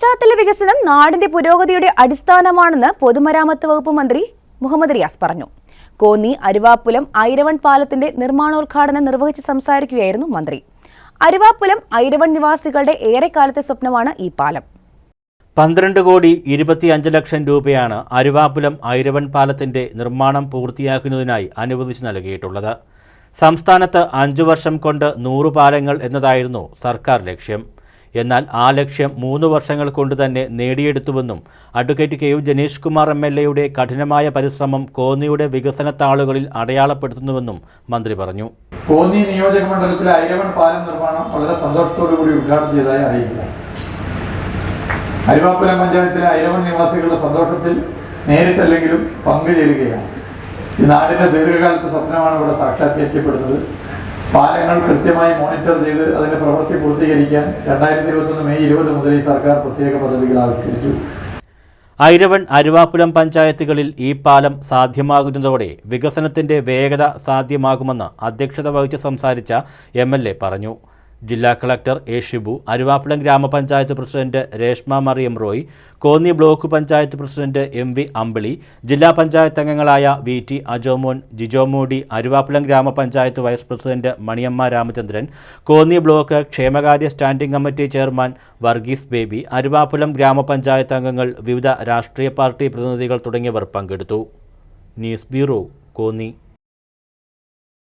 പശ്ചാത്തല വികസനം നാടിന്റെ പുരോഗതിയുടെ അടിസ്ഥാനമാണെന്ന് പൊതുമരാമത്ത് വകുപ്പ് മന്ത്രി മുഹമ്മദ് റിയാസ് പറഞ്ഞു. കോന്നി അരുവാപ്പുലം ഐരവൺ പാലത്തിന്റെ നിർമ്മാണോദ്ഘാടനം നിർവഹിച്ച് സംസാരിക്കുകയായിരുന്നു മന്ത്രി. അരുവാപ്പുലം ഐരവൺ നിവാസികളുടെ ഏറെക്കാലത്തെ സ്വപ്നമാണ് ഈ പാലം. പന്ത്രണ്ട് കോടി ഇരുപത്തിയഞ്ച് ലക്ഷം രൂപയാണ് അരുവാപുലം ഐരവൺ പാലത്തിന്റെ നിർമ്മാണം പൂർത്തിയാക്കുന്നതിനായി അനുവദിച്ചു നൽകിയിട്ടുള്ളത്. സംസ്ഥാനത്ത് അഞ്ചു വർഷം കൊണ്ട് നൂറ് പാലങ്ങൾ എന്നതായിരുന്നു സർക്കാർ ലക്ഷ്യം. എന്നാൽ ആ ലക്ഷ്യം മൂന്ന് വർഷങ്ങൾ കൊണ്ട് തന്നെ നേടിയെടുത്തുവെന്നും advocate K U Janeesh Kumar M L എയുടെ കഠിനമായ പരിശ്രമം കോന്നിയുടെ വികസന താളുകളിൽ അടയാളപ്പെടുത്തുന്നുവെന്നും മന്ത്രി പറഞ്ഞു. കോന്നി നിയോജക മണ്ഡലത്തിലെ ഐരവൺ പാലം നിർമ്മാണം വളരെ സന്തോഷത്തോടു കൂടി ഉദ്ഘാടനം ചെയ്തതായി അറിയിക്കുക. അരുവാപ്പുരം പഞ്ചായത്തിലെ ഐരവൺ നിവാസികളുടെ സന്തോഷത്തിൽ നേരിട്ടല്ലെങ്കിലും പങ്കുചേരുകയാണ് ഈ നാടിന്റെ ദീർഘകാലത്തെ സ്വപ്നമാണ് ഇവിടെ സാക്ഷാത്കരിക്കപ്പെടുന്നത്. പാലങ്ങൾ കൃത്യമായി മോണിറ്റർ ചെയ്ത് അതിന്റെ പ്രവൃത്തി പൂർത്തീകരിക്കാൻ രണ്ടായിരത്തി ഇരുപത്തൊന്ന് മെയ് ഇരുപത് മുതൽ ഈ സർക്കാർ പ്രത്യേക പദ്ധതികൾ ആവിഷ്കരിച്ചു. ഐരവൺ അരുവാപ്പുലം പഞ്ചായത്തുകളിൽ ഈ പാലം സാധ്യമാകുന്നതോടെ വികസനത്തിന്റെ വേഗത സാധ്യമാകുമെന്ന് അധ്യക്ഷത വഹിച്ച് സംസാരിച്ച എം പറഞ്ഞു. ജില്ലാ കളക്ടർ എ ഷിബു അരുവാപ്പുഴം ഗ്രാമപഞ്ചായത്ത് president Reshma Mariyam Roy Konni block panchayat president M V Ambili ജില്ലാ പഞ്ചായത്ത് അംഗങ്ങളായ വി ടി അജോമോൻ ജിജോമോഡി അരുവാപ്പുഴം ഗ്രാമപഞ്ചായത്ത് vice president Maniyamma Ramachandran Konni block ക്ഷേമകാര്യ standing committee chairman Varghese Baby Aruvappulam ഗ്രാമപഞ്ചായത്ത് അംഗങ്ങൾ വിവിധ രാഷ്ട്രീയ പാർട്ടി പ്രതിനിധികൾ തുടങ്ങിയവർ പങ്കെടുത്തു. News bureau Konni.